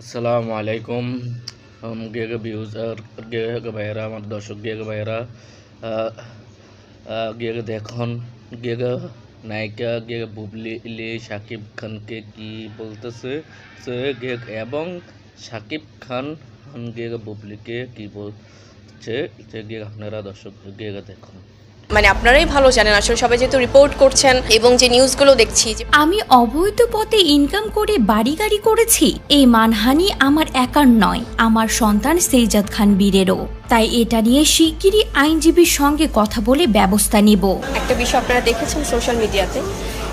আসসালামু আলাইকুম। গেগ ভিউজার গেগ ভাইরা আমার দর্শক গেগ ভাইরা গেগ দেখুন, গেগ নায়িকা, গেগ বুবলি সাকিব খানকে কি বলতেছে? সে গেগ এবং সাকিব খান গেগ বুবলিকে কি বলছে? গেগ, আপনারা দর্শক গেগ দেখুন। মানে আপনারাই ভালো জানেন, আসলে সবাই যেহেতু রিপোর্ট করছেন এবং যে নিউজগুলো দেখছি যে আমি অবৈধ পথে ইনকাম করে বাড়ি গাড়ি করেছি, এই মানহানি আমার একার নয়, আমার সন্তান সেইজাদ খান বীরেরও। তাই এটা নিয়ে শিগগিরই আইনজীবীর সঙ্গে কথা বলে ব্যবস্থা নিব। একটা বিষয় আপনারা দেখেছেন সোশ্যাল মিডিয়াতে।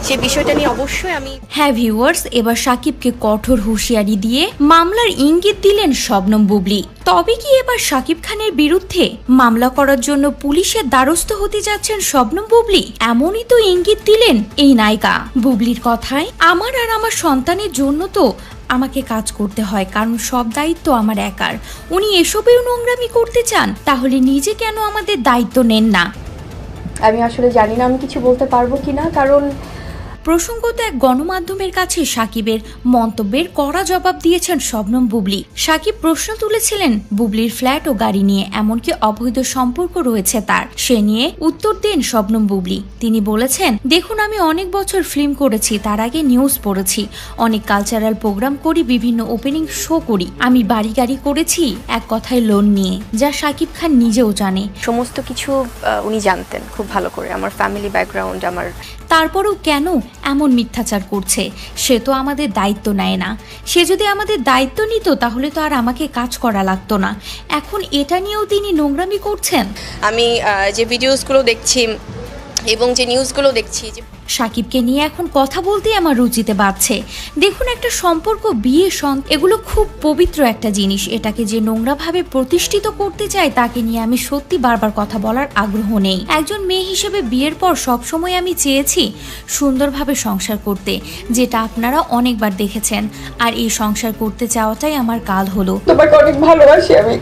সেই বিষয়টা নিয়ে অবশ্যই আমি হ্যাঁ ভিউয়ার্স এবার সাকিবকে কঠোর হুঁশিয়ারি দিয়ে মামলার ইঙ্গিত দিলেন শবনম বুবলি। তবে কি এবার সাকিব খানের বিরুদ্ধে মামলা করার জন্য পুলিশের দ্বারস্থ হতে যাচ্ছেন শবনম বুবলি? এমনই তো ইঙ্গিত দিলেন এই নায়িকা। বুবলির কথায় আমার আর আমার সন্তানের জন্য তো আমাকে কাজ করতে হয়, কারণ সব দায়িত্ব আমার একার। উনি এসবেও নোংরামি করতে চান, তাহলে নিজে কেন আমাদের দায়িত্ব নেন না? আমি আসলে জানি না আমি কিছু বলতে পারব কিনা, কারণ প্রসঙ্গত এক গণমাধ্যমের কাছে সাকিবের মন্তব্যের কড়া জবাব দিয়েছেন শবনম বুবলি। সাকিব প্রশ্ন তুলেছিলেন বুবলির ফ্ল্যাট ও গাড়ি নিয়ে এমনকি অবৈধ সম্পর্ক রয়েছে তার। সে নিয়ে উত্তর দেন শবনম বুবলি। তিনি বলেছেন দেখুন আমি অনেক বছর ফিল্ম করেছি তার আগে নিউজ পড়েছি। অনেক কালচারাল প্রোগ্রাম করি বিভিন্ন ওপেনিং শো করি। আমি বাড়ি গাড়ি করেছি এক কথায় লোন নিয়ে যা সাকিব খান নিজেও জানে। সমস্ত কিছু উনি জানতেন খুব ভালো করে। আমার ফ্যামিলি ব্যাকগ্রাউন্ড আমার তারপরেও কেন এমন মিথ্যাচার করছে। সে তো আমাদের দায়িত্ব নেয় না। সে যদি আমাদের দায়িত্ব নিত, তাহলে তো আর আমাকে কাজ করা লাগতো না। এখন এটা নিয়েও তিনি নোংরামি করছেন? আমি যে ভিডিওসগুলো দেখছি এবং যে নিউজগুলো দেখছি যে সাকিবকে নিয়ে এখন কথা বলতেই আমার রুচিতে বাড়ছে দেখুন একটা সম্পর্ক বিয়ে সং এগুলো খুব পবিত্র একটা জিনিস। এটাকে যে নোংরাভাবে প্রতিষ্ঠিত করতে চায় তাকে নিয়ে আমি সত্যি বারবার কথা বলার আগ্রহ নেই। একজন মেয়ে হিসেবে বিয়ের পর সবসময় আমি চেয়েছি সুন্দরভাবে সংসার করতে যেটা আপনারা অনেকবার দেখেছেন। আর এই সংসার করতে চাওয়াটাই আমার কাল হলো। তোমাকে অনেক ভালোবাসি আমি।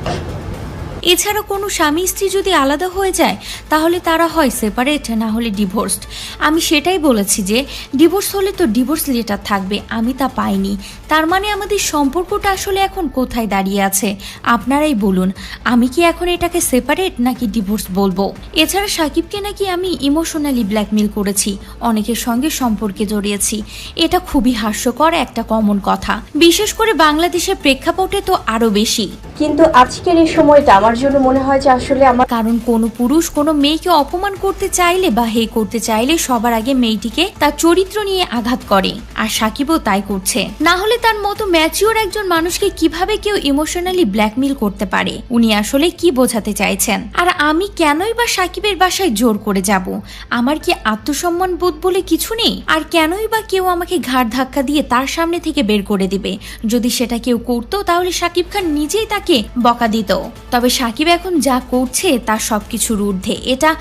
এছাড়া কোনো স্বামী স্ত্রী যদি আলাদা হয়ে যায়, তাহলে তারা হয় সেপারেট না হলে ডিভোর্সড আমি সেটাই বলেছি যে ডিভোর্স হলে তো ডিভোর্স লেটার থাকবে, আমি তা পাইনি। তার মানে আমাদের সম্পর্কটা আসলে এখন কোথায় দাঁড়িয়ে আছে? আপনারাই বলুন, আমি কি এখন এটাকে সেপারেট নাকি ডিভোর্স বলব? এছাড়া সাকিবকে নাকি আমি ইমোশনালি ব্ল্যাকমেল করেছি, অনেকের সঙ্গে সম্পর্কে জড়িয়েছি। এটা খুবই হাস্যকর একটা কমন কথা। বিশেষ করে বাংলাদেশের প্রেক্ষাপটে তো আরও বেশি। কিন্তু আজকের এই সময়টা আমার জন্য মনে হয় যে আসলে আমার কারণ কোনো পুরুষ, কোনো মেয়েকে অপমান করতে চাইলে বা হে করতে চাইলে সবার আগে মেয়েটিকে তার চরিত্র নিয়ে আঘাত করে। আর সাকিবও তাই করছে। না হলে তার মতো ম্যাচিওর একজন মানুষকে কীভাবে কেউ ইমোশনালি ব্ল্যাকমেল করতে পারে? উনি আসলে কি বোঝাতে চাইছেন? আর আমি কেনই বা সাকিবের বাসায় জোর করে যাব? আমার কি আত্মসম্মান বোধ বলে কিছু নেই? আর কেনই বা কেউ আমাকে ঘাড় ধাক্কা দিয়ে তার সামনে থেকে বের করে দিবে? যদি সেটা কেউ করতো, তাহলে সাকিব খান নিজেই তাকে বকা দিত। তবে সাকিব এখন যা করছে তার সবকিছুর ঊর্ধ্বে। এটা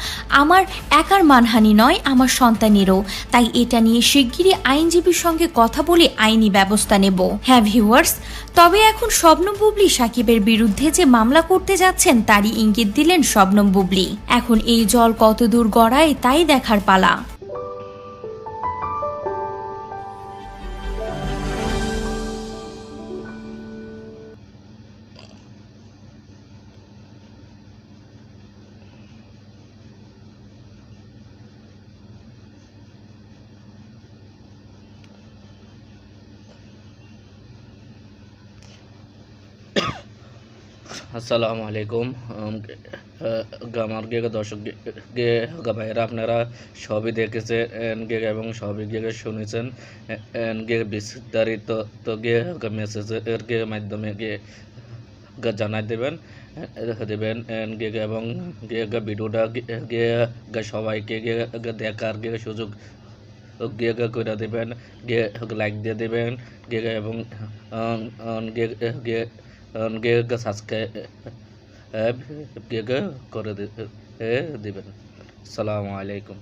আমার একার মানহানি নয়, আমার সন্তানেরও। তাই এটা নিয়ে শিগগিরই আইনজীবীর সঙ্গে কথা বলে আইনি ব্যবস্থা নেব। হ্যাঁ ভিউয়ার্স, তবে এখন শবনম বুবলি সাকিবের বিরুদ্ধে যে মামলা করতে যাচ্ছেন তারই ইঙ্গিত দিলেন শবনম বুবলি। এখন এই জল কত দূর গড়ায় তাই দেখার পালা। আসসালামু আলাইকুম আম, আমার দর্শক গে- ভাইয়েরা আপনারা সবই দেখেছে দেখেছেন গে এবং সবই গে শুনেছেন এন গে বিস্তারিত তো গে মেসেজ এর গে মাধ্যমে গে জানাই দেবেন দেবেন এন গে এবং গে ভিডিওটা গে- সবাইকে গে দেখার গে সুযোগ গে গা করে দেবেন গে লাইক দিয়ে দেবেন গে এবং গে গে গে সাবস্ক্রাইব করে দিবেন। আসসালামু আলাইকুম।